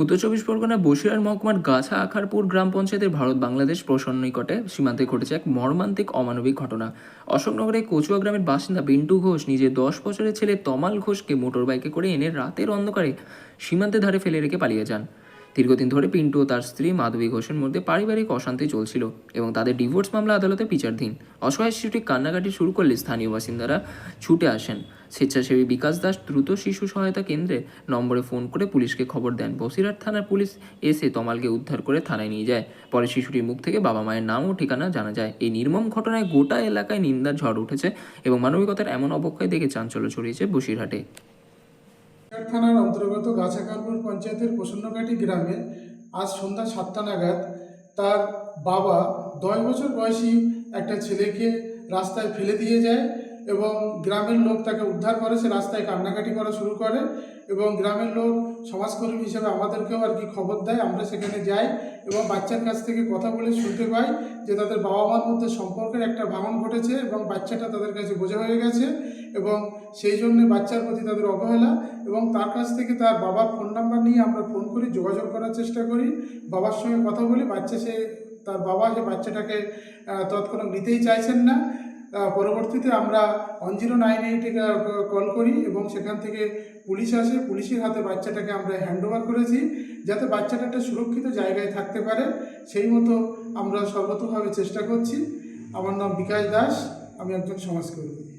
উত্তর চব্বিশ পরগনার বসিরহাট মহকুমার গাছা আখারপুর গ্রাম পঞ্চায়েতের ভারত বাংলাদেশ প্রসন্ন নিকটে সীমান্তে ঘটেছে এক মর্মান্তিক অমানবিক ঘটনা। অশোকনগরের কচুয়া গ্রামের বাসিন্দা বিন্টু ঘোষ নিজের দশ বছরের ছেলে তমাল ঘোষকে মোটর বাইকে করে এনে রাতের অন্ধকারে সীমান্তের ধারে ফেলে রেখে পালিয়ে যান। দীর্ঘদিন ধরে পিন্টু ও তার স্ত্রী মাধবী ঘোষের মধ্যে পারিবারিক অশান্তি চলছিল এবং তাদের ডিভোর্স মামলা আদালতে বিচারধীন। অসহায় শিশুটি কান্নাকাটি শুরু করলে স্থানীয় বাসিন্দারা ছুটে আসেন। স্বেচ্ছাসেবী বিকাশ দাস দ্রুত শিশু সহায়তা কেন্দ্রে নম্বরে ফোন করে পুলিশকে খবর দেন। বসিরহাট থানার পুলিশ এসে তমালকে উদ্ধার করে থানায় নিয়ে যায়। পরে শিশুটির মুখ থেকে বাবা মায়ের নাম ও ঠিকানা জানা যায়। এই নির্মম ঘটনায় গোটা এলাকায় নিন্দার ঝড় উঠেছে এবং মানবিকতার এমন অবক্ষয় দেখে চাঞ্চল্য ছড়িয়েছে বসিরহাটে। থানার অন্তর্গত গাছাকারপুর পঞ্চায়েতের প্রসন্নকাটি গ্রামে আজ সন্ধ্যা সাতটা নাগাদ তার বাবা দশ বছর বয়সী একটা ছেলেকে রাস্তায় ফেলে দিয়ে যায় এবং গ্রামের লোক তাকে উদ্ধার করে, সে রাস্তায় কান্নাকাটি করা শুরু করে এবং গ্রামের লোক সমাজকর্মী হিসেবে আমাদেরকেও আর কি খবর দেয়। আমরা সেখানে যাই এবং বাচ্চার কাছ থেকে কথা বলে শুনতে পাই যে তাদের বাবা মার মধ্যে সম্পর্কের একটা ভাঙন ঘটেছে এবং বাচ্চাটা তাদের কাছে বোঝা হয়ে গেছে এবং সেই জন্য বাচ্চার প্রতি তাদের অবহেলা এবং তার কাছ থেকে তার বাবার ফোন নাম্বার নিয়ে আমরা ফোন করি, যোগাযোগ করার চেষ্টা করি। বাবার সঙ্গে কথা বলি, বাচ্চা সে, তার বাবা যে বাচ্চাটাকে তৎক্ষণাৎ নিতেই চাইছেন না। পরবর্তীতে আমরা ওয়ান জিরো নাইন এইটে কল করি এবং সেখান থেকে পুলিশ আসে। পুলিশের হাতে বাচ্চাটাকে আমরা হ্যান্ড ওভার করেছি যাতে বাচ্চাটা একটা সুরক্ষিত জায়গায় থাকতে পারে। সেই মতো আমরা সর্বতভাবে চেষ্টা করছি। আমার নাম বিকাশ দাস, আমি একজন সমাজকর্মী।